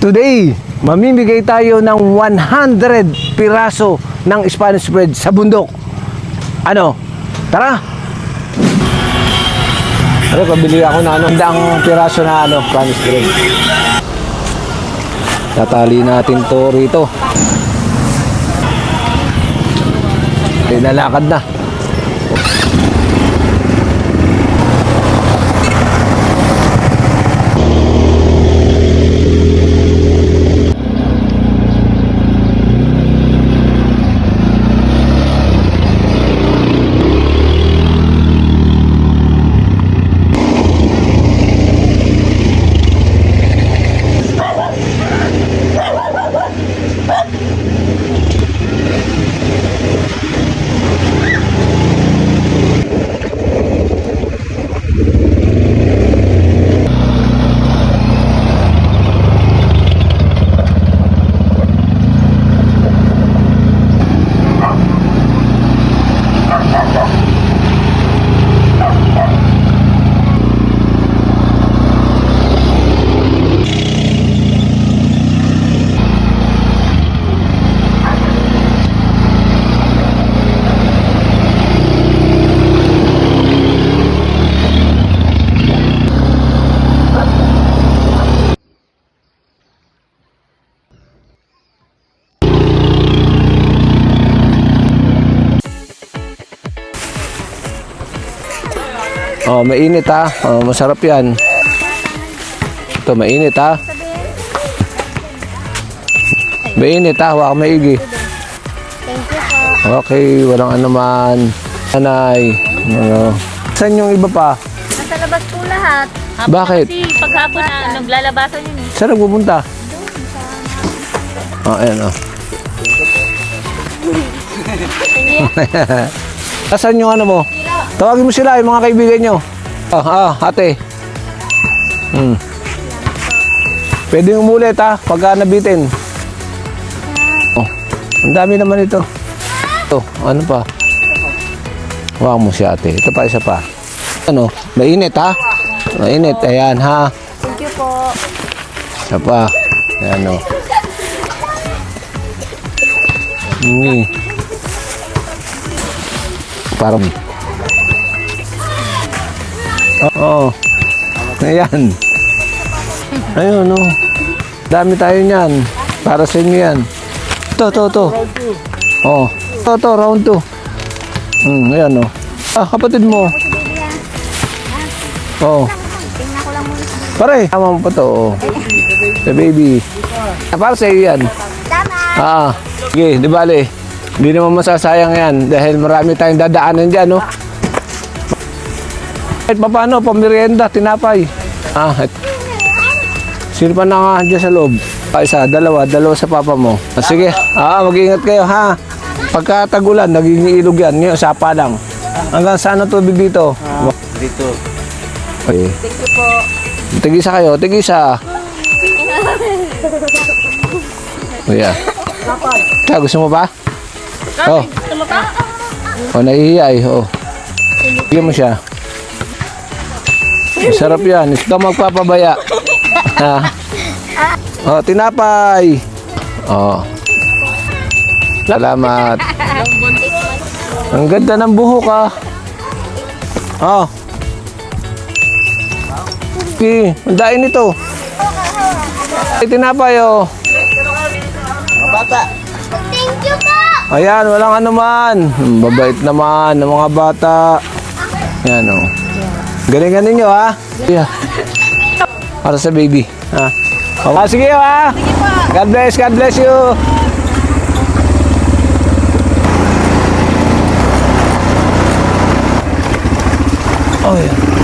Today, mamimigay tayo ng 100 piraso ng Spanish bread sa bundok. Ano? Tara! Ano, pabili ako na anong daang piraso na ano, Spanish bread. Tatali natin to rito. Tinalakad na. Oh, mainit ha. Oh, masarap 'yan. Ito mainit ha. Mainit ha, maigi. Thank you po. Okay, walang anuman. Nanay. Ano. Saan yung iba pa? Nasa labas po lahat. Hapon Bakit? Kasi paghapon na naglalabasan yun eh. Saan nagpupunta? Oh, ayan oh. Nasaan yung ano mo? Tawagin mo sila, yung mga kaibigan nyo. Ah, ah, ate. Hmm. Pwede umulit ha, pagka nabitin. Oh, ang dami naman ito. Ito, ano pa? Huwag mo si ate. Ito pa, isa pa. Ano, mainit ha? Mainit, ayan ha. Thank you po. Isa pa. Ayan o. Ini. Parang. Oo. Ayan. Ayun o. Dami tayo niyan. Para sa inyo yan. Ito, ito, ito. Oh. Ito, ito, round 2. Hmm, ayan o. Ah, kapatid mo. Oh. Lang muna. Pare, tama mo pa to. Oh. The baby. Ah, para sa iyo yan. Tama. Ah, sige, di bale. Hindi naman masasayang yan dahil marami tayong dadaanan dyan, no? Kahit pa paano, pamirienda, tinapay. Ah, et. Sino pa na dyan sa loob? Ah, isa, dalawa, dalawa sa papa mo. Ah, sige, ah, mag-ingat kayo, ha? Pagka tagulan, naging ilog yan. Ngayon, sapa lang. Hanggang saan ang tubig dito? dito. Okay. Thank you po. Tigisa kayo, tigisa. Kuya. Kaya gusto mo ba? Oh. Oh, nahihiya eh. Oh. Bigyan mo siya. Masarap yan. Ikaw magpapabaya. Ha? Oh, tinapay. Oh. Salamat. Ang ganda ng buhok ah. Oh. Okay, ang dain nito. Ay, tinapay oh. Thank you po. Ayan, walang anuman. Babait naman ng mga bata. Ayan o. Galingan ninyo ha. Yeah. Para sa baby. Ha? Okay, sige ha. God bless, God bless you. Oh, yeah.